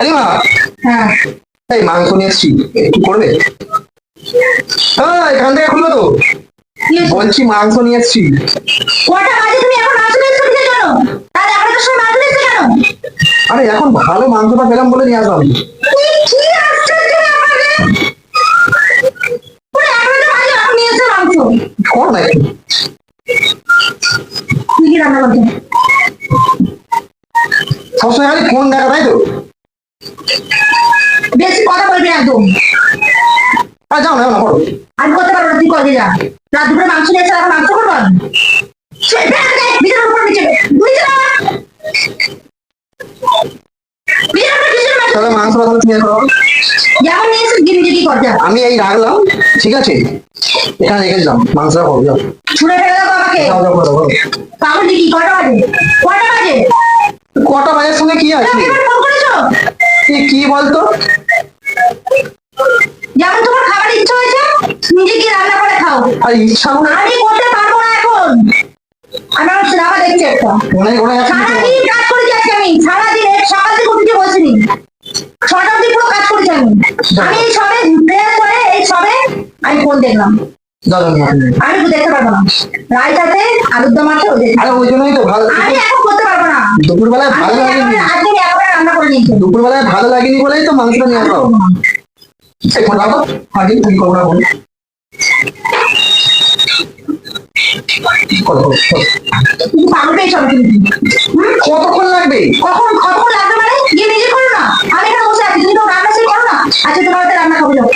আরে মা হ্যাঁ এই মাংস নিয়ে এসছি। একটু করবে? হ্যাঁ এখান থেকে খুলো তো। বলছি মাংস নিয়ে এসছি। কটা বাজে তুমি এখন মাংস নিয়ে এসছো কিসের তাহলে এখন তো সময় মাংস নিয়ে কেন? আরে এখন ভালো মাংসটা পেলাম বলে নিয়ে আসলাম। তুই কি আশ্চর্য ব্যাপার রে? পুরো সবসময় খালি ফোন দেখা তাই তো বেশি কথা বলবি একদম আর যাও না করো আমি করতে পারব না তুই করে যা রাত দুপুরে মাংস নিয়ে এসে এখন মাংস করব হয়ে বিছানার উপর নিচে নিচে তাহলে তাহলে করো যেমন নিয়ে এসে কি করতে আমি এই রাখলাম ঠিক আছে? এখানে রেখে দিলাম মাংসটা করো যাও। ছুঁড়ে ফেলে দেবো আমাকে করো করো। পাগল কি কটা বাজে? কটা বাজে? কটা বাজার সঙ্গে কি আছে? কি বলতো? যেমন তোমার খাবার ইচ্ছা হয়েছে নিজে গিয়ে রান্না করে খাও। আর ইচ্ছা করে আমি করতে পারব না এখন। আমার সিনেমা দেখছি একটা। মনে করে সারাদিন কাজ আজকে আমি সারাদিন সকাল থেকে উঠে বসিনি। ছটা অব্দি পুরো কাজ করেছি আমি আমি এই সবে প্রেয়ার করে এই সবে আমি ফোন দেখলাম। আমি দেখতে পারব না। রায়টাতে আলুর দম আছে ওই জন্যই তো ভালো আমি এখন করতে পারব না। দুপুরবেলায় ভালো লাগেনি। আজকে একবারে রান্না করে নিয়েছি। দুপুরবেলায় ভালো লাগেনি বলেই তো মাংসটা নিয়ে আসলাম এখন রাখো আগে তুমি করো সব কতক্ষণ লাগবে? কখন কতক্ষণ লাগবে মানে? গিয়ে নিজে করো না। আমি এখানে বসে আছি তুমি তো রান্না সেই করো না? আজকে তোমার হাতে রান্না খাব যাও।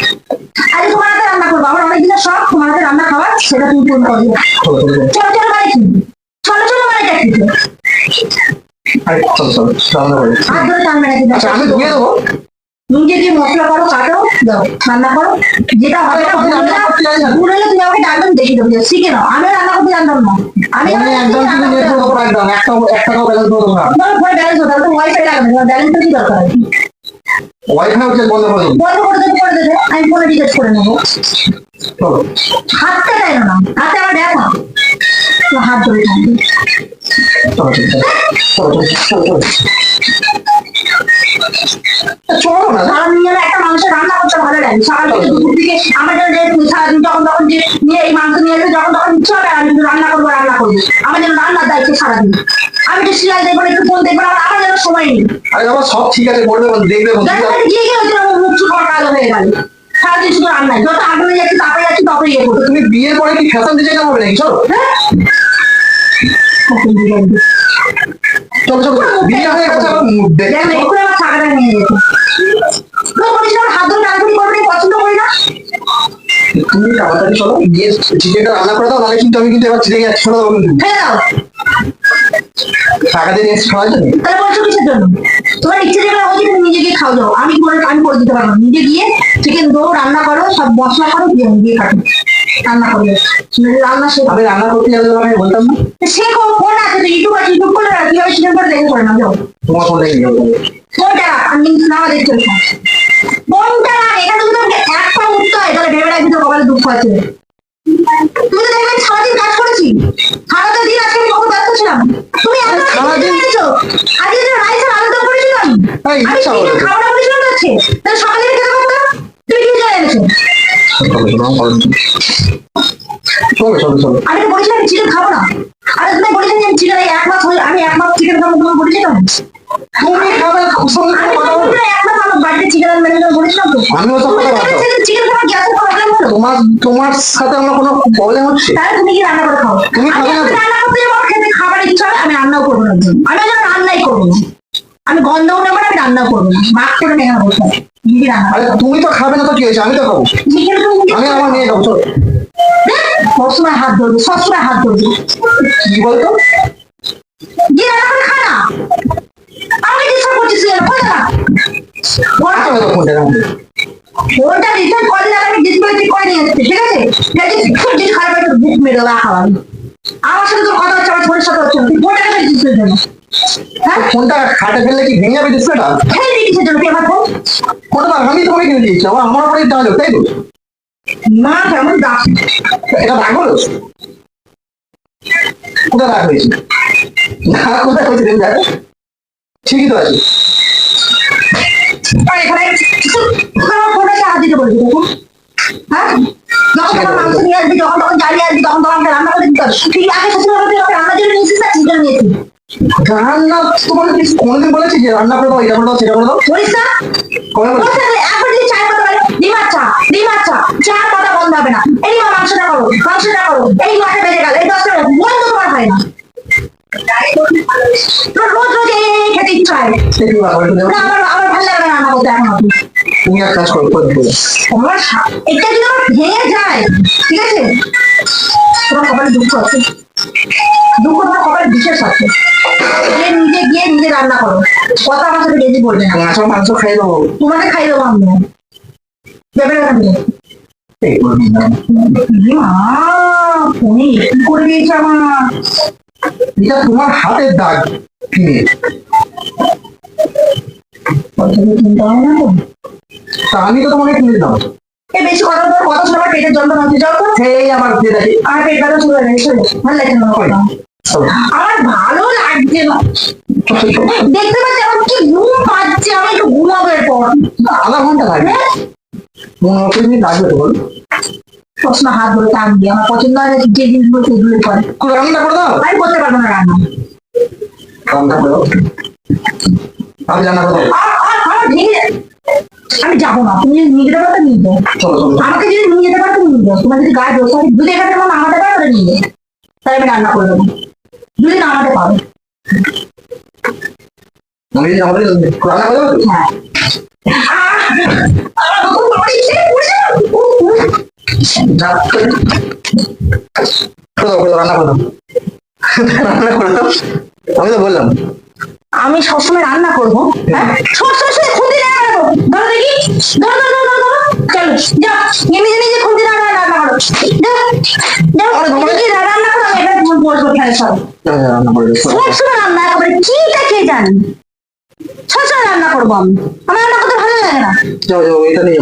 আজকে তোমার হাতে রান্না করব আমার অনেক দিনের শখ। তোমার হাতে রান্না খাবার সেটা তুমি পূরণ করবে চলো চলো চলো। চলো চলো মানে কি চলো চলো মানে কি আরে চলো চলো রান্না করে আচ্ছা আমি ধুয়ে দেবো? নিজে গিয়ে মশলা করো কাটো দাও রান্না করো। যেটা হবে না ভুল হলে ভুল হলে তুমি আমাকে ডাকবেন দেখে দেবো। শিখে নাও। আমি রান্না করতে জানতাম না। আমি একদম একদম একটা এক টাকাও ব্যালেন্স দেবো না ব্যালেন্স হতো তো ওয়াইফাই লাগাবে তোমার ব্যালেন্সটা কি দরকার আছে ওয়াইফাই হচ্ছে বন্ধ করে বন্ধ করে দেবো করে দেবে। আমি ফোনে রিচার্জ করে নেব। হাতটা দেয় না? হাতে আমার দেখো তো হাত ধরে থাকবে। চলো না সারা একটা মাংস রান্না করতে ভালো লাগে। সকাল থেকে দুপুর থেকে আমার যেন যে যখন তখন যে নিয়ে এই মাংস নিয়ে এসে যখন তখন ইচ্ছে হবে আমি রান্না করব রান্না করব। আমার যেন রান্নার দায়িত্ব সারাদিন। আমি একটু সিরিয়াল দেখব একটু ফোন দেখব না, আমার যেন সময় নেই। আরে বাবা সব ঠিক আছে বলবে দেখবে বল যার কাছে গিয়ে গিয়ে হচ্ছে আমার মুখ চুপ হয়ে গেল। সারাদিন শুধু রান্নায় যত আগ্রহে যাচ্ছি তারপরে যাচ্ছি ততই ইয়ে করব তুমি বিয়ের পরে কি ফ্যাশন ডিজাইনার হবে নাকি? চলো না, গিয়ে দাও আমি দাও বলছো তোমার ইচ্ছে নিজে গিয়ে যাও আমি করে আমি করে দিতে পারব নিজে গিয়ে চিকেন দো রান্না করো সব মশলা করো দিয়ে কাটো রান্না করবে। রান্না শেখো আমি রান্না করতে যাব আমি বলতাম না? শেখো ফোন আছে তো ইউটিউব আছে ইউটিউব করে রাখি কীভাবে চিকেন করে দেখে করে না যাও। তোমার ফোনটা নিয়ে যাব ফোনটা আমি নামা দেখতে ফোনটা এখানে যদি তোমাকে এক পা উঠতে হয় তাহলে ভেবে রাখবি তো কপালে দুঃখ আছে। তুমি তো দেখবেন সারাদিন কাজ করেছি। সারাটা দিন আজকে আমি কত ব্যস্ত ছিলাম? তুমি এত আরে সারাদিন- আজকে যে রাইস আর আলুদম করেছিলাম আমি। খাওয়াটা বলেছিলাম তো আজকে তাহলে সকালে আমি খেতে পারতাম তুমি কি এনেছো। চলো চলো চলো। আমি তো বলেছিলাম চিকেন খাব না। আরে তুমি বলেছিলাম আমি চিকেন এক মাস হয়ে আমি এক মাস চিকেন খাব তুমি বলেছিলাম? তুমি খাবে সঙ্গে আমি কথা বলো। তো এক মাস আমার বাড়িতে চিকেন আনবেন বলেছিলাম তো। আমি ওসব কথা বাদ চিকেন খাবার গ্যাসের প্রবলেম হলো। তোমার তোমার সাথে আমার কোনো প্রবলেম হচ্ছে? তাহলে তুমি কি রান্না করে খাও। তুমি খাবে না? রান্না করতে আমার খেতে খাবার ইচ্ছা হবে আমি রান্নাও করব না। আমি রান্নাই করব না। আমি গন্ধও নেব না আমি রান্নাও করব না। করে রান্না আরে তুমি তো খাবে না তো কি হয়েছে? আমি তো খাব। আমি আমার মেয়ে খাব চলো। সবসময় হাত ধরবে সবসময় হাত ধরবে। কি বলতো? যে রান্না করে খা আমাকে ডিস্টার্ব করছিস তুই তো ফোনটা আমি ডিসপ্লে ঠিক করে নিয়ে এসেছি ঠিক আছে? ঠিক খুব যদি খারাপ হয় বুক মেরে দেওয়া খাওয়া আমার সাথে তোর কথা হচ্ছে আমার ছোটের সাথে হচ্ছে তুই ফোনটা কেন ডিসপ্লে জন্য হ্যাঁ? ফোনটা খাটে ফেললে কি ভেঙে যাবে ডিসপ্লেটা ফেলে দিয়ে কিসের জন্য আমার ফোন। আমি তোমাকে কিনে দিয়েছি আমার আমার উপরে তাই তো? মা কেমন এটা রাগ হলো? কোথায় রাগ হয়েছে? না কোথায় হয়েছে তুমি দেখো। ঠিকই তো আছে। এখানে ফোনে সাহায্য দিতে বলবি দেখো হ্যাঁ? যখন তখন মাংস নিয়ে আসবি যখন তখন জ্বালিয়ে আসবি তখন তখন রান্না করে দিতে হবে। তুই আগে শ্বশুর বাড়ি থেকে রান্নার জন্য নিয়েছিস না চিন্তা নিয়েছিস। রান্না তোমাকে কোনোদিন বলেছি যে রান্না করে দাও এটা করে দাও সেটা করে দাও? বলিস না? কবে যদি ডিমার চা ডিমার চা চার কথা বন্ধ হবে না। এই মা মাংসটা করো মাংসটা করো। এই মাঠে বেড়ে গেল এই দশটা বন্ধ তোমার হয় না। রোজ রোজ এই এই খেতে ইচ্ছা হয়। কি ব্যাপার, একটু দেখো। না, আমার আমার ভালো লাগে না রান্না করতে এখন তুমি এক কাজ করো আমার এটা যদি আমার ভেঙে যায় ঠিক আছে? তোমার দুঃখ আছে। দুঃখ তোমার বিশেষ আছে। নিজে গিয়ে নিজে রান্না করো। কথা আমার সাথে বেশি বলবে না। মাংস খাই দেবো। তোমাকে খাই দেবো আমি। ফোনে কি করে দিয়েছে আমার এটা তোমার হাতের দাগ তো আমি তো তোমাকে কিনে এই বেশি কথা বলার কথা শুনে আমার পেটের যন্ত্রণা হচ্ছে যাও তো সেই আমার আমার পেট ব্যথা শুরু হয়ে গেছে ভালো লাগছে না আমার আমার ভালো লাগছে না দেখতে পাচ্ছি আমার কি ঘুম পাচ্ছে আমি একটু ঘুমাবো এরপর। আধা ঘণ্টা লাগবে। পনেরো মিনিট লাগবে তো বল। হাত ধরে টান দিয়ে আমার পছন্দ হয় যে জিনিসগুলো সেগুলো করে। রান্না করে দাও। আমি করতে পারব না রান্না। রান্না করে আমি রান্না করে দাও। আর আর আমার ভেঙে যায়। আমি যাব না। তুমি যদি নিয়ে যেতে পারো নিয়ে যাও আমাকে যদি নিয়ে যেতে পারো নিয়ে যাও। তোমার যদি গায়ে দোষ থাকে যদি এখানে তোমার নামাতে পারো নিয়ে যাও। তাহলে আমি রান্না করে দেবো। যদি নামাতে পারো। আমি রান্না করে দেবো হ্যাঁ আহ! আমার কখন বাড়ি ছেড়ে পড়ে যাব? উফ, উফ। যা। করে দাও করে দাও রান্না রান্না আমি তো বললাম আমি সবসময় রান্না করব হ্যাঁ? সবসময় শুধু খুন্তি রান্না করব। ধরো দেখি ধরো ধরো ধরো ধরো চলো যাও। নিজে নিজে খুন্তি রান্না রান্না করো করো আমি এখানে বসবো খেলে সব সবসময় রান্না একেবারে কিটা খেয়ে জানি? সবসময় রান্না করব আমি। আমার রান্না করতে ভালো লাগে না। এটা নিয়ে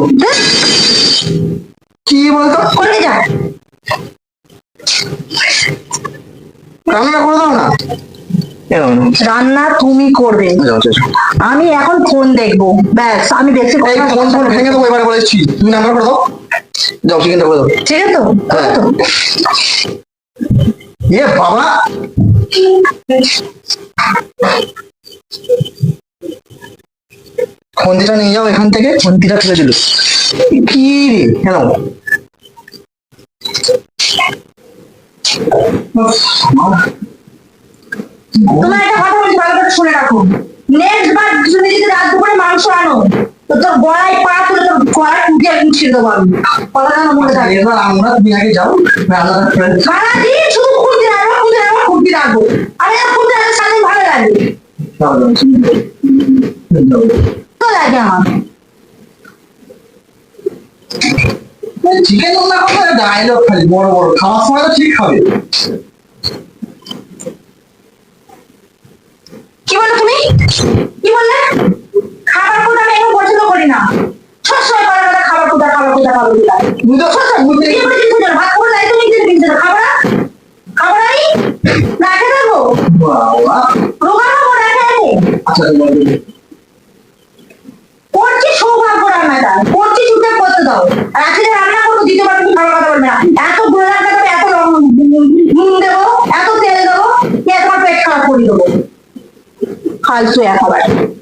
কি বলতো? করে যা। রান্না করে দাও না। রান্না তুমি করবে। যাও যাও। আমি এখন ফোন দেখব। ব্যাস আমি এই ফোন ফোন ভেঙে দেবো এবারে বলেছি তুমি রান্না করে দাও। যাও চিকেনটা করে দাও। ঠিক আছে তো? হ্যাঁ। এ বাবা। খন্তিটা নিয়ে যাও এখান থেকে। খন্তিটা ফেলে দিল কি রে? কেন? তোমার একটা কথা বলছি ভালো করে শুনে রাখো। নেক্সট বার তুমি যদি রাত দুপুরে মাংস আনো তো তোর গলায় পা তুলে তোর গলা টুটে একদম ছিঁড়ে দেবো আমি। কথা যেন মনে থাকে। এবার আমরা তুমি আগে যাও দিই। সারাদিন শুধু খুঁটি রাখব খুঁটি রাখব খুঁটি রাখব। আমি আর খুঁটি রাখলে সারাদিন ভালো লাগে। তো লাগে আমার। চিকেন রান্না করতে ডায়লগ খালি বড় বড় খাওয়ার সময় তো ঠিক খাবে কি বলো তুমি কি বললে খাবার কোথা আমি এখন পছন্দ করি না সবসময় বলে কথা খাবার কোথা খাবার কোথা খাবার কোথা তুমি তো সবসময় বুঝতে কি বলেছিস তুই ভাত করে যাই তুমি দিন দিন খাবার খাবার নাই রাখে দেবো বাবা রোগা হব রাখে আচ্ছা এত তেল দেবো কে